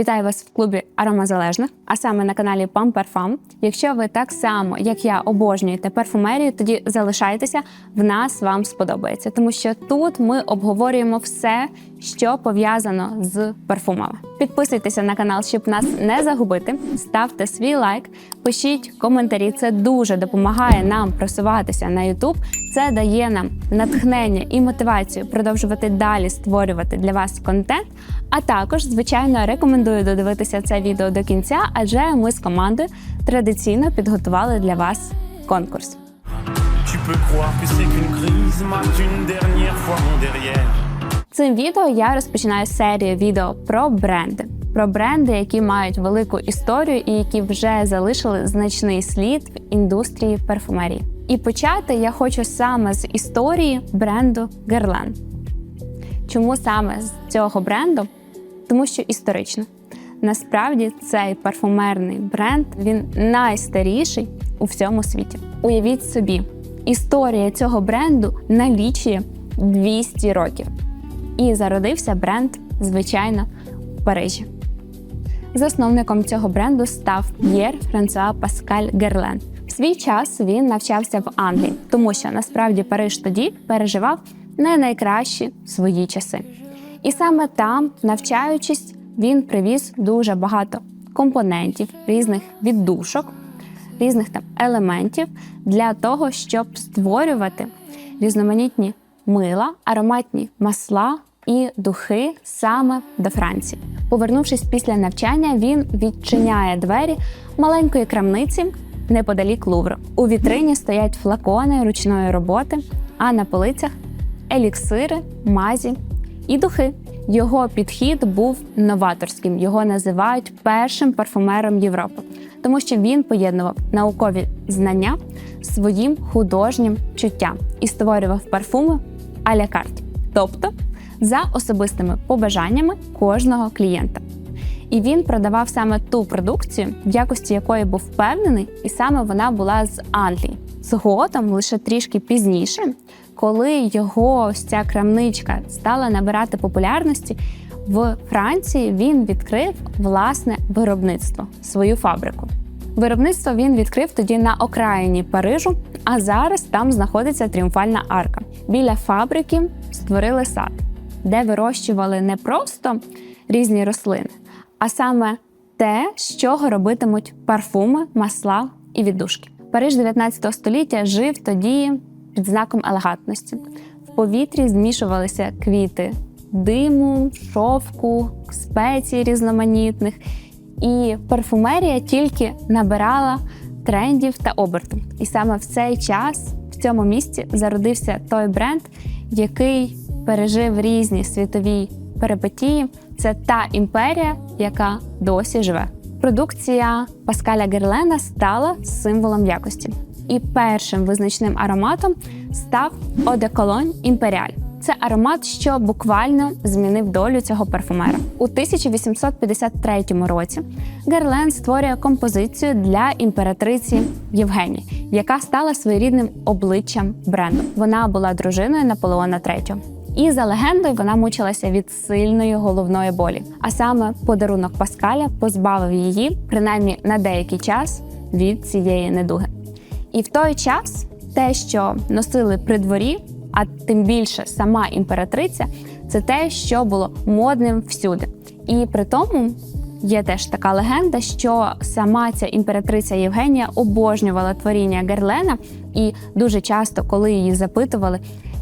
Вітаю вас в клубі аромазалежних, а саме на каналі Pam Parfum. Якщо ви так само, як я, обожнюєте парфумерію, тоді залишайтеся, в нас вам сподобається, тому що тут ми обговорюємо все, що пов'язано з парфумами. Підписуйтеся на канал, щоб нас не загубити. Ставте свій лайк, пишіть коментарі. Це дуже допомагає нам просуватися на YouTube. Це дає нам натхнення і мотивацію продовжувати далі створювати для вас контент. А також, звичайно, рекомендую додивитися це відео до кінця, адже ми з командою традиційно підготували для вас конкурс. Цим відео я розпочинаю серію відео про бренди. Про бренди, які мають велику історію і які вже залишили значний слід в індустрії парфумерії. І почати я хочу саме з історії бренду Guerlain. Чому саме з цього бренду? Тому що історично. Насправді цей парфумерний бренд він найстаріший у всьому світі. Уявіть собі, історія цього бренду налічує 200 років. І зародився бренд, звичайно, в Парижі. Засновником цього бренду став П'єр Франсуа Паскаль Герлен. В свій час він навчався в Англії, тому що насправді Париж тоді переживав не найкращі свої часи. І саме там, навчаючись, він привіз дуже багато компонентів, різних віддушок, різних там елементів для того, щоб створювати різноманітні мила, ароматні масла і духи саме до Франції. Повернувшись після навчання, він відчиняє двері маленької крамниці неподалік Лувру. У вітрині стоять флакони ручної роботи, а на полицях еліксири, мазі і духи. Його підхід був новаторським. Його називають першим парфумером Європи, тому що він поєднував наукові знання своїм художнім чуттям і створював парфуми а-ля тобто за особистими побажаннями кожного клієнта. І він продавав саме ту продукцію, в якості якої був впевнений, і саме вона була з Англії. Згодом, лише трішки пізніше, коли його ось ця крамничка стала набирати популярності, в Франції він відкрив власне виробництво, свою фабрику. Виробництво він відкрив тоді на окраїні Парижу, а зараз там знаходиться тріумфальна арка. Біля фабрики створили сад, де вирощували не просто різні рослини, а саме те, з чого робитимуть парфуми, масла і віддушки. Париж 19 століття жив тоді під знаком елегантності. В повітрі змішувалися квіти диму, шовку, спецій різноманітних. І парфумерія тільки набирала трендів та оберту. І саме в цей час в цьому місці зародився той бренд, який пережив різні світові перипетії. Це та імперія, яка досі живе. Продукція Паскаля Герлена стала символом якості. І першим визначним ароматом став Одеколонь Імперіаль. Це аромат, що буквально змінив долю цього парфумера. У 1853 році Герлен створює композицію для імператриці Євгенії, яка стала своєрідним обличчям бренду. Вона була дружиною Наполеона III. І за легендою вона мучилася від сильної головної болі. А саме подарунок Паскаля позбавив її, принаймні на деякий час, від цієї недуги. І в той час те, що носили при дворі, а тим більше сама імператриця, це те, що було модним всюди. І при тому є теж така легенда, що сама ця імператриця Євгенія обожнювала творіння Герлена, і дуже часто, коли її запитували,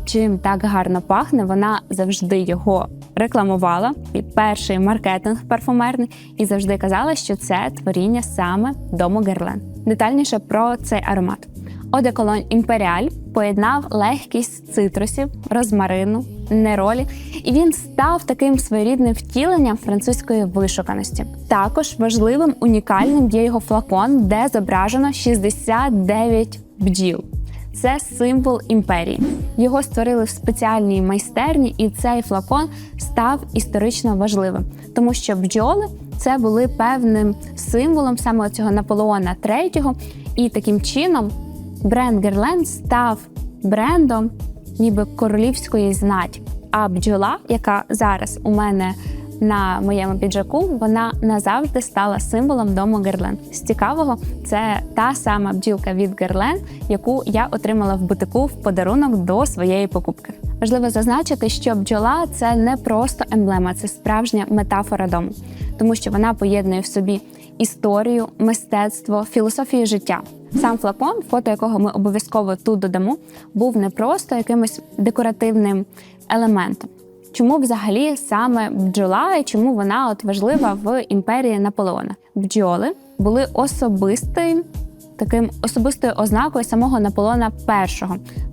чим так гарно пахне, вона завжди його рекламувала. І перший маркетинг парфумерний, і завжди казала, що це творіння саме дому Герлен. Детальніше про цей аромат. Одеколонь Імперіаль поєднав легкість цитрусів, розмарину, неролі, і він став таким своєрідним втіленням французької вишуканості. Також важливим унікальним є його флакон, де зображено 69 бджіл. Це символ імперії. Його створили в спеціальній майстерні, і цей флакон став історично важливим, тому що бджоли це були певним символом саме цього Наполеона III, і таким чином бренд Герлен став брендом ніби королівської знаті. А бджола, яка зараз у мене на моєму піджаку, вона назавжди стала символом дому Герлен. З цікавого, це та сама бджілка від Герлен, яку я отримала в бутику в подарунок до своєї покупки. Важливо зазначити, що бджола це не просто емблема, це справжня метафора дому, тому що вона поєднує в собі історію, мистецтво, філософію життя. Сам флакон, фото якого ми обов'язково тут додамо, був не просто якимось декоративним елементом. Чому взагалі саме бджола і чому вона от важлива в імперії Наполеона? Бджоли були особистим таким особистою ознакою самого Наполеона І,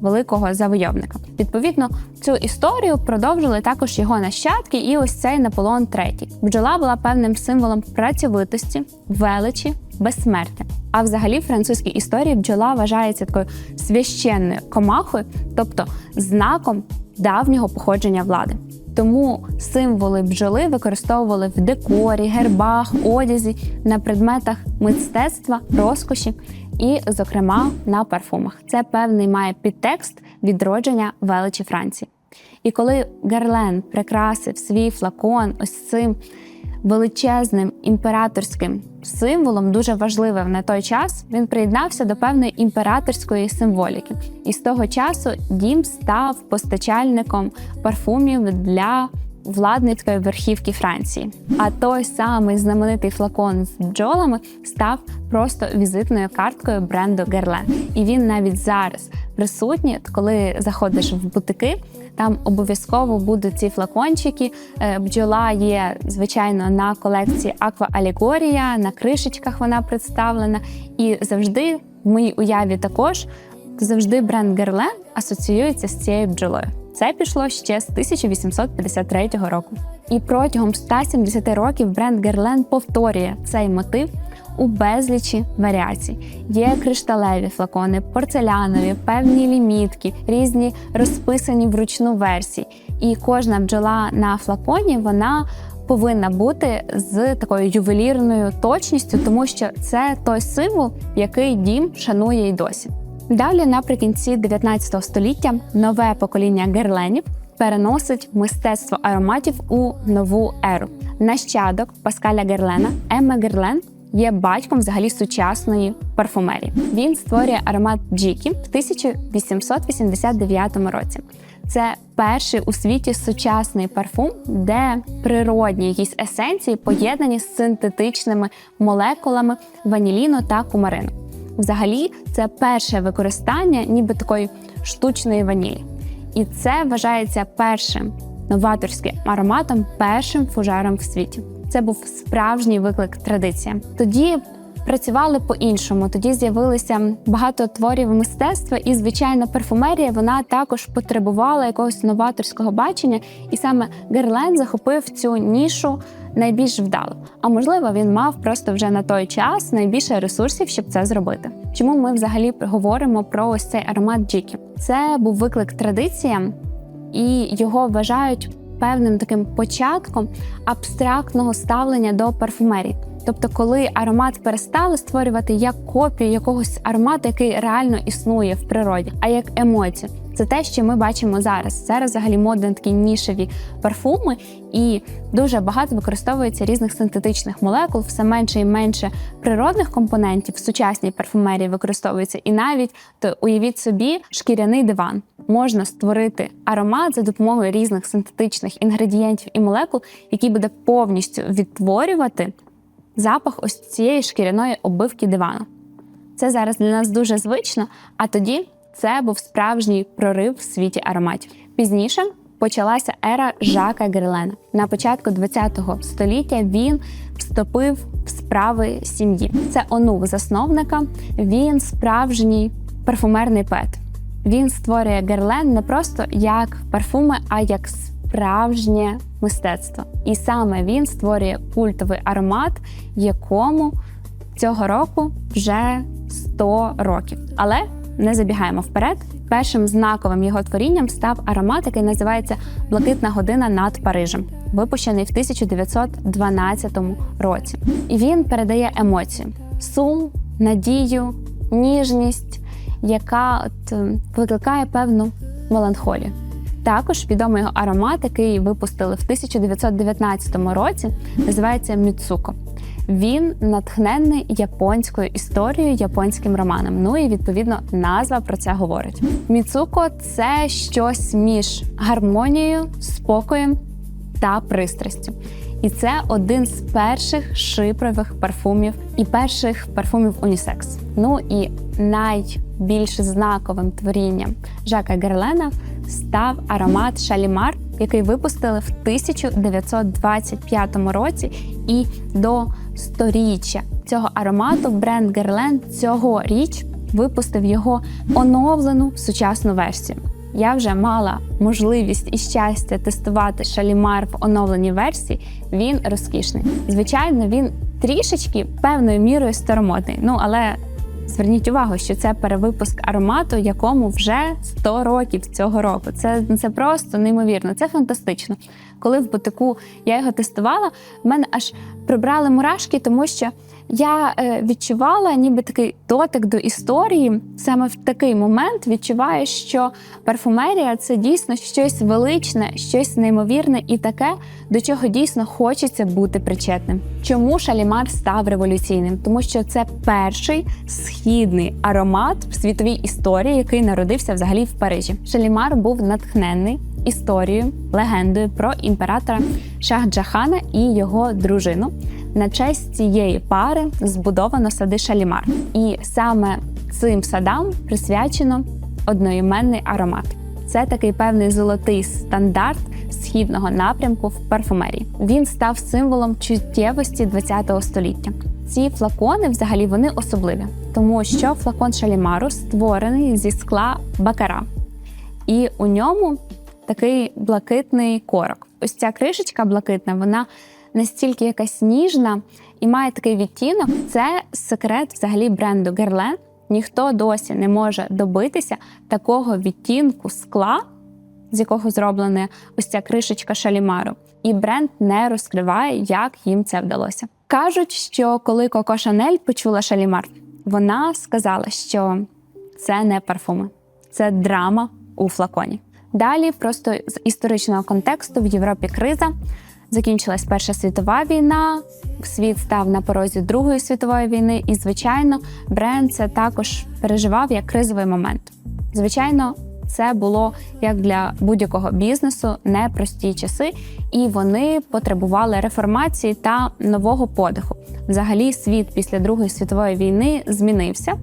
великого завойовника. Відповідно, цю історію продовжили також його нащадки, і ось цей Наполеон III. Бджола була певним символом працьовитості, величі, безсмертя. А взагалі в французькій історії бджола вважається такою священною комахою, тобто знаком давнього походження влади. Тому символи бджоли використовували в декорі, гербах, одязі, на предметах мистецтва, розкоші і, зокрема, на парфумах. Це певний має підтекст відродження величі Франції. І коли Герлен прикрасив свій флакон ось цим величезним імператорським символом, дуже важливим на той час, він приєднався до певної імператорської символіки. І з того часу дім став постачальником парфумів для владницької верхівки Франції. А той самий знаменитий флакон з бджолами став просто візитною карткою бренду Guerlain. І він навіть зараз присутній, коли заходиш в бутики. Там обов'язково будуть ці флакончики. Е, Бджола є, звичайно, на колекції Aqua Allegoria, на кришечках вона представлена. І завжди в моїй уяві також завжди бренд Guerlain асоціюється з цією бджолою. Це пішло ще з 1853 року. І протягом 170 років бренд Guerlain повторює цей мотив у безлічі варіацій. Є кришталеві флакони, порцелянові, певні лімітки, різні розписані вручну версії. І кожна бджола на флаконі вона повинна бути з такою ювелірною точністю, тому що це той символ, який дім шанує й досі. Далі, наприкінці 19 століття, нове покоління герленів переносить мистецтво ароматів у нову еру. Нащадок Паскаля Герлена, Емме Герлен, є батьком взагалі сучасної парфумерії. Він створює аромат Джікі в 1889 році. Це перший у світі сучасний парфум, де природні якісь есенції поєднані з синтетичними молекулами ваніліну та кумарину. Взагалі, це перше використання, ніби такої штучної ванілі. І це вважається першим новаторським ароматом, першим фужером в світі. Це був справжній виклик традиціям. Тоді працювали по-іншому. Тоді з'явилися багато творів мистецтва, і звичайно, парфумерія вона також потребувала якогось новаторського бачення, і саме Герлен захопив цю нішу найбільш вдало. А можливо, він мав просто вже на той час найбільше ресурсів, щоб це зробити. Чому ми взагалі говоримо про ось цей аромат Джікі? Це був виклик традиціям, і його вважають певним таким початком абстрактного ставлення до парфумерії. Тобто, коли аромат перестали створювати як копію якогось аромату, який реально існує в природі, а як емоцію. Це те, що ми бачимо зараз. Зараз взагалі модні такі нішеві парфуми, і дуже багато використовується різних синтетичних молекул, все менше і менше природних компонентів в сучасній парфумерії використовується. І навіть то уявіть собі, шкіряний диван можна створити аромат за допомогою різних синтетичних інгредієнтів і молекул, який буде повністю відтворювати запах ось цієї шкіряної оббивки дивану. Це зараз для нас дуже звично, а тоді це був справжній прорив в світі ароматів. Пізніше почалася ера Жака Герлена. На початку ХХ століття він вступив в справи сім'ї. Це онук засновника. Він справжній парфумерний поет. Він створює Герлен не просто як парфуми, а як справжнє мистецтво. І саме він створює культовий аромат, якому цього року вже 100 років. Але не забігаємо вперед. Першим знаковим його творінням став аромат, який називається Блакитна година над Парижем, випущений в 1912 році. І він передає емоцію: сум, надію, ніжність, яка от викликає певну меланхолію. Також відомий його аромат, який випустили в 1919 році, називається Міцуко. Він натхнений японською історією, японським романом. Ну і відповідно назва про це говорить. Міцуко це щось між гармонією, спокоєм та пристрастю. І це один з перших шипрових парфумів і перших парфумів унісекс. Ну і найбільш знаковим творінням Жака Герлена став аромат Шалімар, який випустили в 1925 році. І до сторіччя цього аромату бренд Герлен цьогоріч випустив його оновлену сучасну версію. Я вже мала можливість і щастя тестувати шалімар в оновленій версії. Він розкішний. Звичайно, він трішечки певною мірою старомодний. Ну але зверніть увагу, що це перевипуск аромату, якому вже 100 років цього року. Це, це просто неймовірно, це фантастично. Коли в бутику я його тестувала, в мене аж прибрали мурашки, тому що я е, відчувала ніби такий дотик до історії. Саме в такий момент відчуваю, що парфумерія це дійсно щось величне, щось неймовірне і таке, до чого дійсно хочеться бути причетним. Чому шалімар став революційним? Тому що це перший східний аромат в світовій історії, який народився взагалі в Парижі. Шалімар був натхнений історією, легендою про імператора Шахджахана і його дружину. На честь цієї пари збудовано сади Шалімар, і саме цим садам присвячено одноіменний аромат. Це такий певний золотий стандарт східного напрямку в парфумерії. Він став символом чуттєвості ХХ століття. Ці флакони, взагалі, вони особливі, тому що флакон Шалімару створений зі скла бакара, і у ньому такий блакитний корок. Ось ця кришечка блакитна, вона настільки якась ніжна і має такий відтінок. Це секрет взагалі бренду Guerlain. Ніхто досі не може добитися такого відтінку скла, з якого зроблена ось ця кришечка шалімару. І бренд не розкриває, як їм це вдалося. Кажуть, що коли Коко Шанель почула шалімар, вона сказала, що це не парфуми, це драма у флаконі. Далі, просто з історичного контексту, в Європі криза. Закінчилась Перша світова війна, світ став на порозі Другої світової війни, і, звичайно, бренд це також переживав як кризовий момент. Звичайно, це було як для будь-якого бізнесу непрості часи, і вони потребували реформації та нового подиху. Взагалі, світ після Другої світової війни змінився.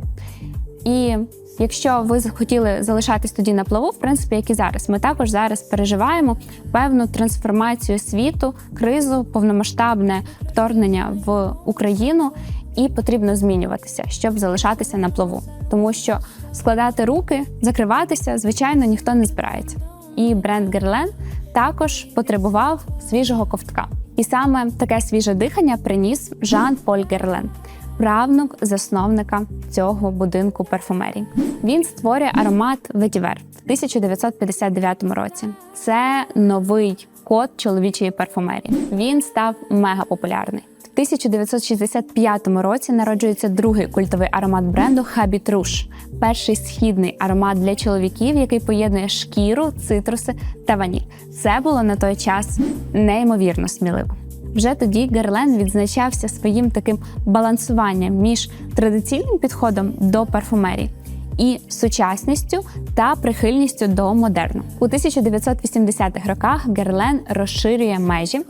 І Якщо ви захотіли залишатись тоді на плаву, в принципі, як і зараз, ми також зараз переживаємо певну трансформацію світу, кризу, повномасштабне вторгнення в Україну, і потрібно змінюватися, щоб залишатися на плаву, тому що складати руки, закриватися, звичайно, ніхто не збирається. І бренд Герлен також потребував свіжого ковтка. І саме таке свіже дихання приніс Жан Поль Герлен правнук засновника цього будинку парфумерії. Він створює аромат Ветівер в 1959 році. Це новий код чоловічої парфумерії. Він став мега популярний. В 1965 році народжується другий культовий аромат бренду Habit Rouge. перший східний аромат для чоловіків, який поєднує шкіру, цитруси та ваніль. Це було на той час неймовірно сміливо. Вже тоді Герлен відзначався своїм таким балансуванням між традиційним підходом до парфумерії і сучасністю та прихильністю до модерну. У 1980-х роках Герлен розширює межі.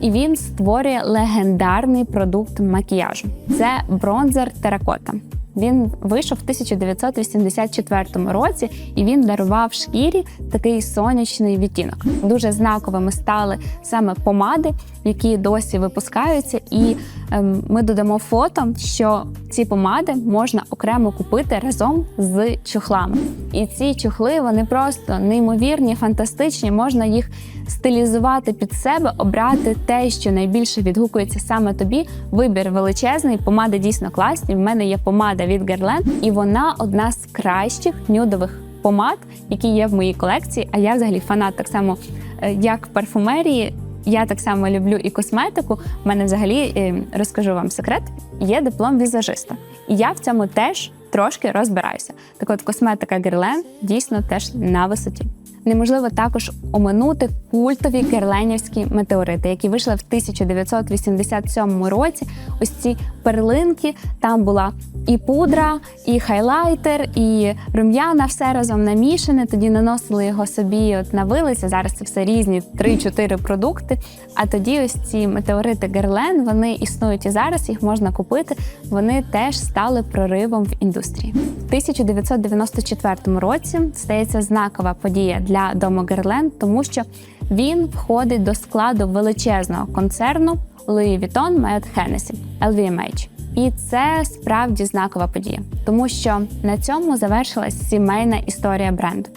І він створює легендарний продукт макіяжу. Це бронзер теракота. Він вийшов в 1984 році, і він дарував шкірі такий сонячний відтінок. Дуже знаковими стали саме помади, які досі випускаються, і ем, ми додамо фото, що ці помади можна окремо купити разом з чухлами. І ці чухли вони просто неймовірні, фантастичні. Можна їх стилізувати під себе, обрати те, що найбільше відгукується саме тобі. Вибір величезний, помади дійсно класні. В мене є помада від Guerlain, і вона одна з кращих нюдових помад, які є в моїй колекції. А я взагалі фанат так само, е, як парфумерії. Я так само люблю і косметику. У мене взагалі е, розкажу вам секрет: є диплом візажиста, і я в цьому теж трошки розбираюся. Так от косметика Guerlain дійсно теж на висоті. Неможливо також оминути культові герленівські метеорити, які вийшли в 1987 році. Ось ці перлинки. Там була і пудра, і хайлайтер, і рум'яна, все разом намішане. Тоді наносили його собі от на вилиці. Зараз це все різні 3-4 продукти. А тоді ось ці метеорити Герлен вони існують і зараз. Їх можна купити. Вони теж стали проривом в індустрії. В 1994 році стається знакова подія для дому Герлен, тому що він входить до складу величезного концерну Louis Vuitton Moet Hennessy LVMH. І це справді знакова подія, тому що на цьому завершилась сімейна історія бренду.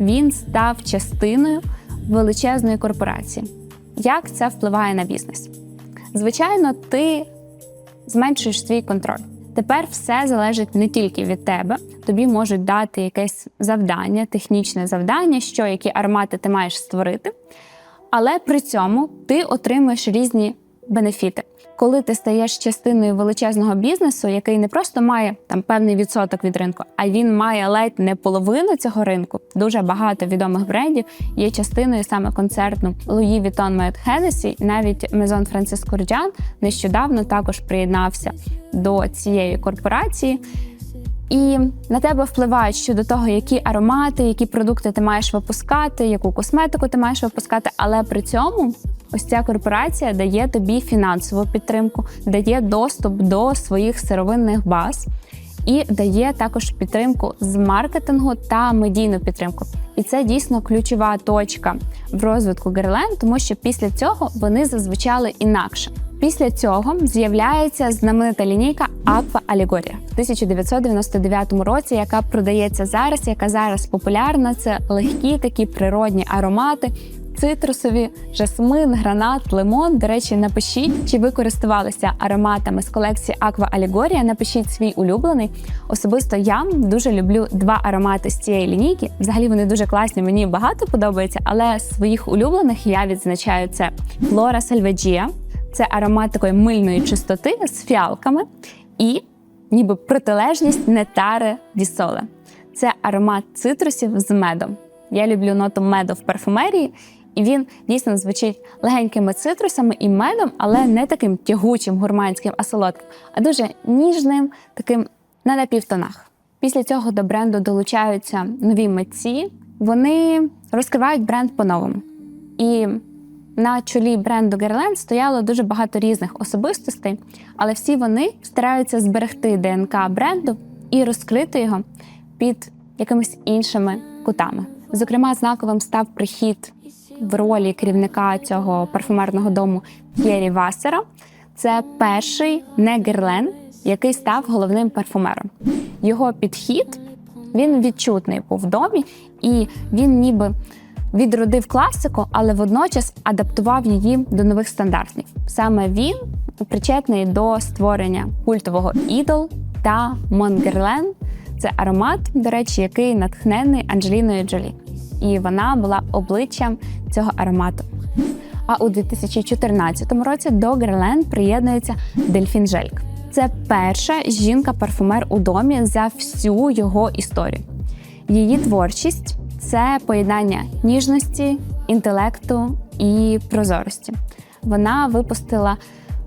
Він став частиною величезної корпорації. Як це впливає на бізнес? Звичайно, ти зменшуєш свій контроль. Тепер все залежить не тільки від тебе. Тобі можуть дати якесь завдання, технічне завдання, що які армати ти маєш створити. Але при цьому ти отримуєш різні бенефіти. Коли ти стаєш частиною величезного бізнесу, який не просто має там певний відсоток від ринку, а він має ледь не половину цього ринку. Дуже багато відомих брендів є частиною саме концертну Louis Vuitton Moet Hennessy. І навіть Maison Francis Kurkdjian нещодавно також приєднався до цієї корпорації. І на тебе впливають щодо того, які аромати, які продукти ти маєш випускати, яку косметику ти маєш випускати. Але при цьому ось ця корпорація дає тобі фінансову підтримку, дає доступ до своїх сировинних баз і дає також підтримку з маркетингу та медійну підтримку. І це дійсно ключова точка в розвитку Герлен, тому що після цього вони зазвичали інакше. Після цього з'являється знаменита лінійка Aqua Allegoria в 1999 році, яка продається зараз, яка зараз популярна. Це легкі такі природні аромати. Цитрусові, жасмин, гранат, лимон. До речі, напишіть, чи ви користувалися ароматами з колекції Aqua Allegoria. Напишіть свій улюблений. Особисто я дуже люблю два аромати з цієї лінійки. Взагалі вони дуже класні, мені багато подобається, але своїх улюблених я відзначаю це Flora Selvagia. Це аромат такої мильної чистоти з фіалками і ніби протилежність нетари дісоле. Це аромат цитрусів з медом. Я люблю ноту меду в парфумерії, і він дійсно звучить легенькими цитрусами і медом, але не таким тягучим, гурманським, а солодким, а дуже ніжним, таким на напівтонах. Після цього до бренду долучаються нові митці. Вони розкривають бренд по-новому. І на чолі бренду Guerlain стояло дуже багато різних особистостей, але всі вони стараються зберегти ДНК бренду і розкрити його під якимись іншими кутами. Зокрема, знаковим став прихід в ролі керівника цього парфумерного дому П'єрі Вассера. Це перший не Герлен, який став головним парфумером. Його підхід він відчутний був в домі, і він ніби відродив класику, але водночас адаптував її до нових стандартів. Саме він причетний до створення культового ідол та Монгерлен. Це аромат, до речі, який натхнений Анджеліною Джолі. І вона була обличчям цього аромату. А у 2014 році до Герлен приєднується Дельфін Жельк. Це перша жінка-парфумер у домі за всю його історію. Її творчість це поєднання ніжності, інтелекту і прозорості. Вона випустила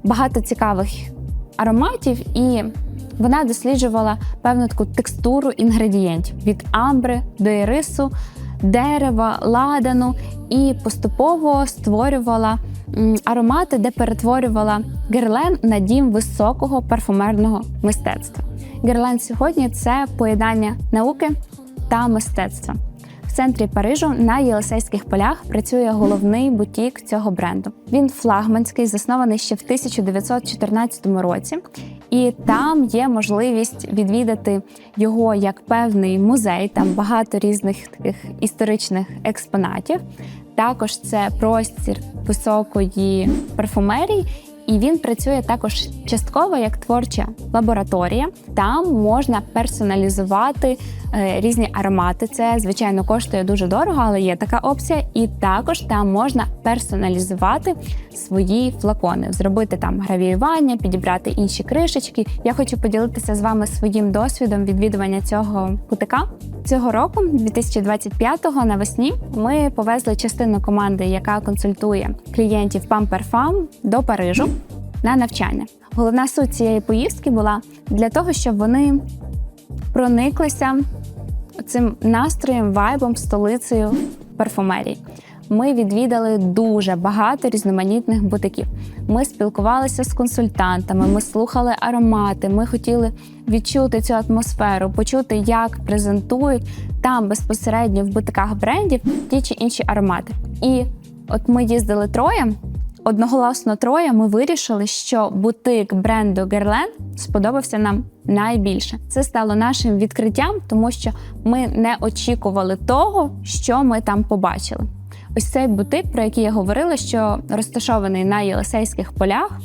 багато цікавих ароматів, і вона досліджувала певну таку текстуру інгредієнтів від амбри до ірису, дерева, ладану і поступово створювала аромати, де перетворювала герлен на дім високого парфумерного мистецтва. Герлен сьогодні це поєднання науки та мистецтва. Центрі Парижу на Єлисейських полях працює головний бутік цього бренду. Він флагманський, заснований ще в 1914 році, і там є можливість відвідати його як певний музей. Там багато різних таких історичних експонатів. Також це простір високої парфумерії І він працює також частково як творча лабораторія. Там можна персоналізувати е, різні аромати. Це звичайно коштує дуже дорого, але є така опція. І також там можна персоналізувати свої флакони, зробити там гравіювання, підібрати інші кришечки. Я хочу поділитися з вами своїм досвідом відвідування цього бутика. Цього року, 2025-го, навесні, ми повезли частину команди, яка консультує клієнтів Pamper Farm до Парижу на навчання. Головна суть цієї поїздки була для того, щоб вони прониклися цим настроєм, вайбом, столицею парфумерії. Ми відвідали дуже багато різноманітних бутиків. Ми спілкувалися з консультантами, ми слухали аромати. Ми хотіли відчути цю атмосферу, почути, як презентують там безпосередньо в бутиках брендів ті чи інші аромати. І от ми їздили троє. Одноголосно троє ми вирішили, що бутик бренду Guerlain сподобався нам найбільше. Це стало нашим відкриттям, тому що ми не очікували того, що ми там побачили. Ось цей бутик, про який я говорила, що розташований на Єлисейських полях.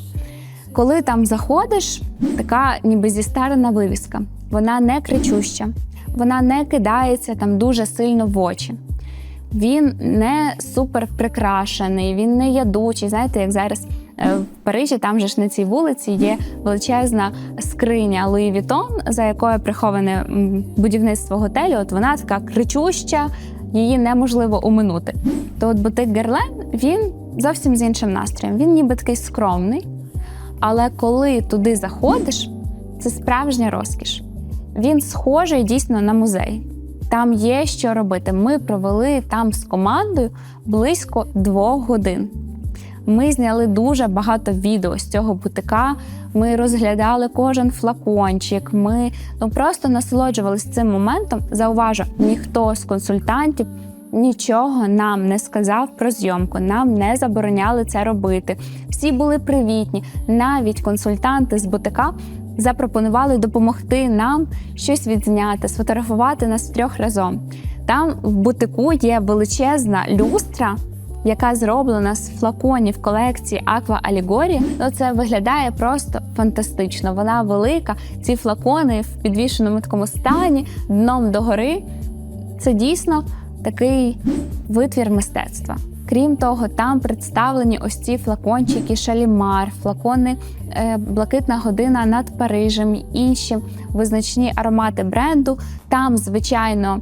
Коли там заходиш, така ніби зістарена вивіска. Вона не кричуща, вона не кидається там дуже сильно в очі. Він не супер прикрашений, він не ядучий. Знаєте, як зараз е, в Парижі, там же ж на цій вулиці є величезна скриня Луї Вітон, за якою приховане будівництво готелю. От вона така кричуща, її неможливо оминути. То от бутик Герлен він зовсім з іншим настроєм. Він ніби такий скромний, але коли туди заходиш, це справжня розкіш. Він схожий дійсно на музей. Там є що робити. Ми провели там з командою близько двох годин. Ми зняли дуже багато відео з цього бутика. Ми розглядали кожен флакончик. Ми ну просто насолоджувалися цим моментом. Зауважу, ніхто з консультантів нічого нам не сказав про зйомку. Нам не забороняли це робити. Всі були привітні. Навіть консультанти з бутика запропонували допомогти нам щось відзняти, сфотографувати нас трьох разом. Там в бутику є величезна люстра, яка зроблена з флаконів колекції Aqua Allegoria. Ну це виглядає просто фантастично. Вона велика. Ці флакони в підвішеному такому стані, дном догори. Це дійсно такий витвір мистецтва. Крім того, там представлені ось ці флакончики Шалімар, флакони е, Блакитна година над Парижем, інші визначні аромати бренду. Там, звичайно,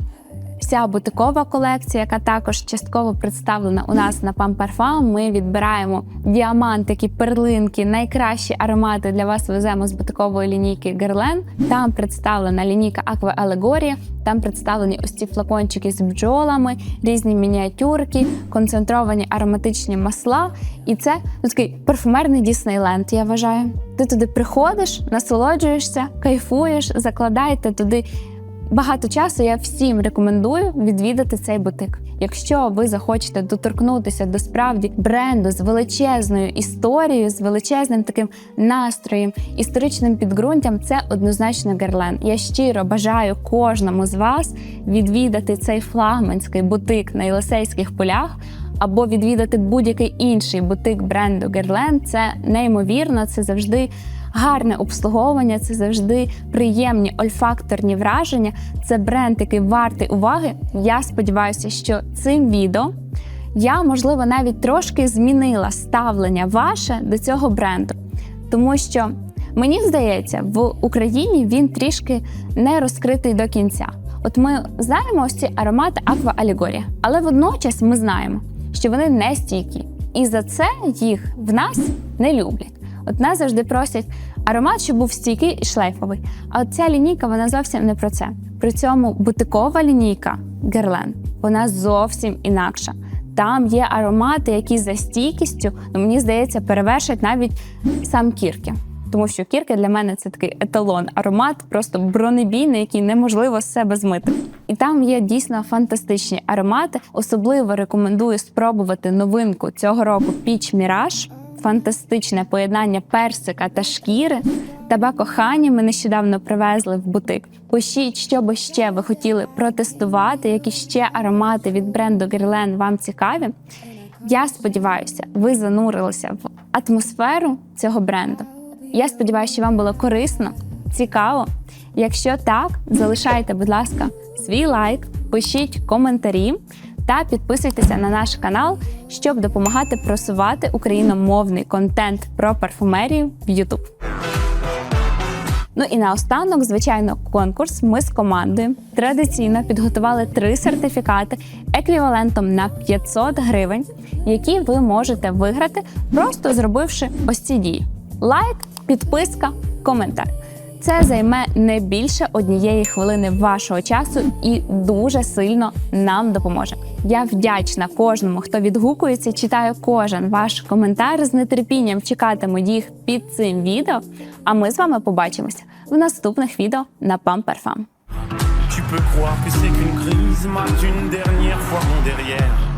вся бутикова колекція, яка також частково представлена у нас на Pam Parfum. Ми відбираємо діамантики, перлинки, найкращі аромати для вас веземо з бутикової лінійки Guerlain. Там представлена лінійка Aqua Allegoria, там представлені ось ці флакончики з бджолами, різні мініатюрки, концентровані ароматичні масла. І це ну, такий парфумерний Діснейленд, я вважаю. Ти туди приходиш, насолоджуєшся, кайфуєш, закладаєте туди багато часу. Я всім рекомендую відвідати цей бутик. Якщо ви захочете доторкнутися до справді бренду з величезною історією, з величезним таким настроєм, історичним підґрунтям, це однозначно Герлен. Я щиро бажаю кожному з вас відвідати цей флагманський бутик на Єлисейських полях. Або відвідати будь-який інший бутик бренду Guerlain. Це неймовірно, це завжди гарне обслуговування, це завжди приємні ольфакторні враження. Це бренд, який вартий уваги. Я сподіваюся, що цим відео я, можливо, навіть трошки змінила ставлення ваше до цього бренду, тому що мені здається, в Україні він трішки не розкритий до кінця. От ми знаємо ось ці аромати Aqua Allegoria, але водночас ми знаємо, що вони не стійкі, і за це їх в нас не люблять. От нас завжди просять аромат, щоб був стійкий і шлейфовий. А от ця лінійка вона зовсім не про це. При цьому бутикова лінійка Guerlain, вона зовсім інакша. Там є аромати, які за стійкістю, ну мені здається, перевершать навіть сам кірки. Тому що кірки для мене це такий еталон, аромат, просто бронебійний, який неможливо з себе змити. І там є дійсно фантастичні аромати. Особливо рекомендую спробувати новинку цього року Peach Mirage. Фантастичне поєднання персика та шкіри. Тебе кохання ми нещодавно привезли в бутик. Пишіть, що би ще ви хотіли протестувати, які ще аромати від бренду Guerlain вам цікаві. Я сподіваюся, ви занурилися в атмосферу цього бренду. Я сподіваюся, що вам було корисно, цікаво. Якщо так, залишайте, будь ласка, свій лайк, пишіть коментарі та підписуйтеся на наш канал, щоб допомагати просувати україномовний контент про парфумерію в YouTube. Ну і наостанок, звичайно, конкурс. Ми з командою традиційно підготували три сертифікати еквівалентом на 500 гривень, які ви можете виграти, просто зробивши ось ці дії: лайк, підписка, коментар. Це займе не більше однієї хвилини вашого часу і дуже сильно нам допоможе. Я вдячна кожному, хто відгукується, читаю кожен ваш коментар з нетерпінням чекатиму їх під цим відео. А ми з вами побачимося в наступних відео на Pam Parfum. Tu peux croire que c'est qu'une crise, mate une dernière fois mon derrière.